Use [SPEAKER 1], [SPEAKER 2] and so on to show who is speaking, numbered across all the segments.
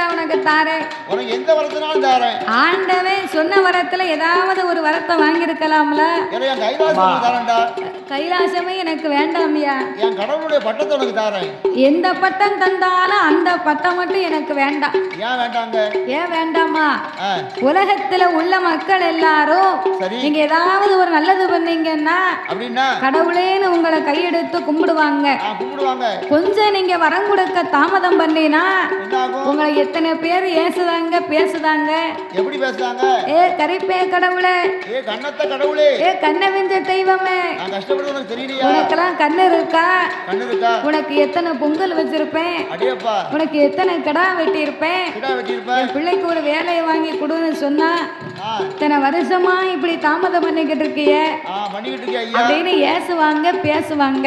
[SPEAKER 1] உனக்கு தாரேன்.
[SPEAKER 2] உனக்கு எந்த வரத்தினாலும் தாரேன்.
[SPEAKER 1] ஆண்டவன் சொன்ன வரத்துல ஏதாவது ஒரு வரத்தை வாங்கியிருக்கலாம்ல?
[SPEAKER 2] ஏன்னா என் கைலாசம்
[SPEAKER 1] எனக்கு வேண்டாம்யா.
[SPEAKER 2] என் கடவுளுடைய பட்டத்தை உனக்கு தாரேன்.
[SPEAKER 1] எந்த பட்டம் தந்தாலும் அந்த பட்டம் மட்டும் எனக்கு வேண்டாம்.
[SPEAKER 2] ஏன் வேண்டாங்க?
[SPEAKER 1] ஏன் வேண்டாமா? உலகத்துல உள்ள மக்கள் எல்லாரும் நீங்க ஏதாவது ஒரு நல்லது பண்ணீங்கன்னா கடவுளேன்னு உங்களை கையெடுத்து கும்பிடுவாங்க. கொஞ்சம் நீங்க வரம் கொடுக்க தாமதம் பண்ணினா உங்களை எத்தனை பேர் ஏசுதாங்க பேசுதாங்க?
[SPEAKER 2] எப்படி பேசுறாங்க
[SPEAKER 1] ஏ கரிப்பே கடவுளே.
[SPEAKER 2] ஏ கண்ணத்த கடவுளே.
[SPEAKER 1] ஏ கண்ணை வெஞ்ச தெய்வமே. உனக்கெல்லாம் கண்ணு இருக்கா? உனக்கு எத்தனை பொங்கல் வச்சிருப்பேன்? உனக்கு எத்தனை கடா வெட்டியிருப்பேன்? என் பிள்ளைக்கு ஒரு வேலையை வாங்கி கொடுன்னு சொன்னா இத்தனை வருஷமா இப்படி தாமதம் பண்ணிக்கிட்டு இருக்கிய? அப்படின்னு ஏசுவாங்க பேசுவாங்க.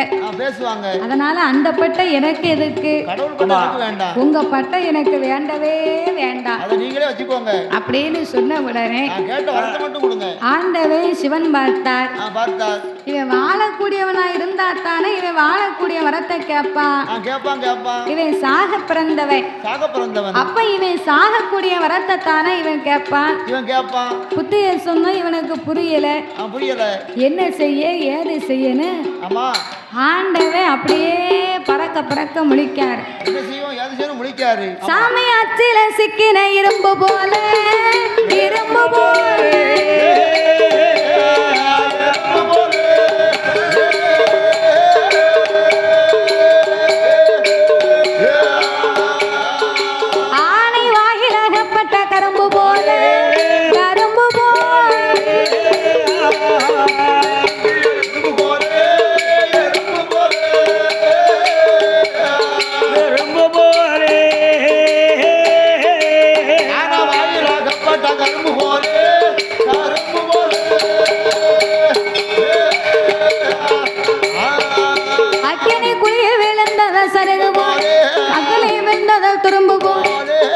[SPEAKER 1] அதனால அந்த பட்டை எனக்கு எதுக்கு?
[SPEAKER 2] பட்டம் எனக்கு
[SPEAKER 1] உங்க பட்டை எனக்கு வேண்டவே வேண்டாம். அப்படின்னு சொன்ன உடனே ஆண்டவே சிவன் பார்த்தார்.
[SPEAKER 2] ஆ பார்த்தா
[SPEAKER 1] இவன் வாழக்கூடியவனா இருந்தா தானே இவன் வாழக்கூடிய வரத்தை கேட்பான்
[SPEAKER 2] கேட்பான் கேட்பான்
[SPEAKER 1] இவன் சாக பிறந்தவன்.
[SPEAKER 2] சாக பிறந்தவன்.
[SPEAKER 1] அப்ப இவன் சாகக்கூடிய வரத்தை தானே இவன் கேட்பான்
[SPEAKER 2] இவன் கேட்பான்
[SPEAKER 1] புத்திய சொன்ன இவனுக்கு புரியல.
[SPEAKER 2] புரியல.
[SPEAKER 1] என்ன செய்ய ஏது செய்யன்னு?
[SPEAKER 2] ஆமா.
[SPEAKER 1] ஆண்டவே அப்படியே பறக்க பறக்க முழிக்காரு. சாமி அச்சில சிக்கின இரும்பு போல இரும்பு போல. விழுந்தத சருகு போல அகலை போல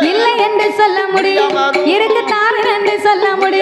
[SPEAKER 1] இல்லை என்று சொல்ல முடியும். இருக்குத்தான் என்று சொல்ல முடியும்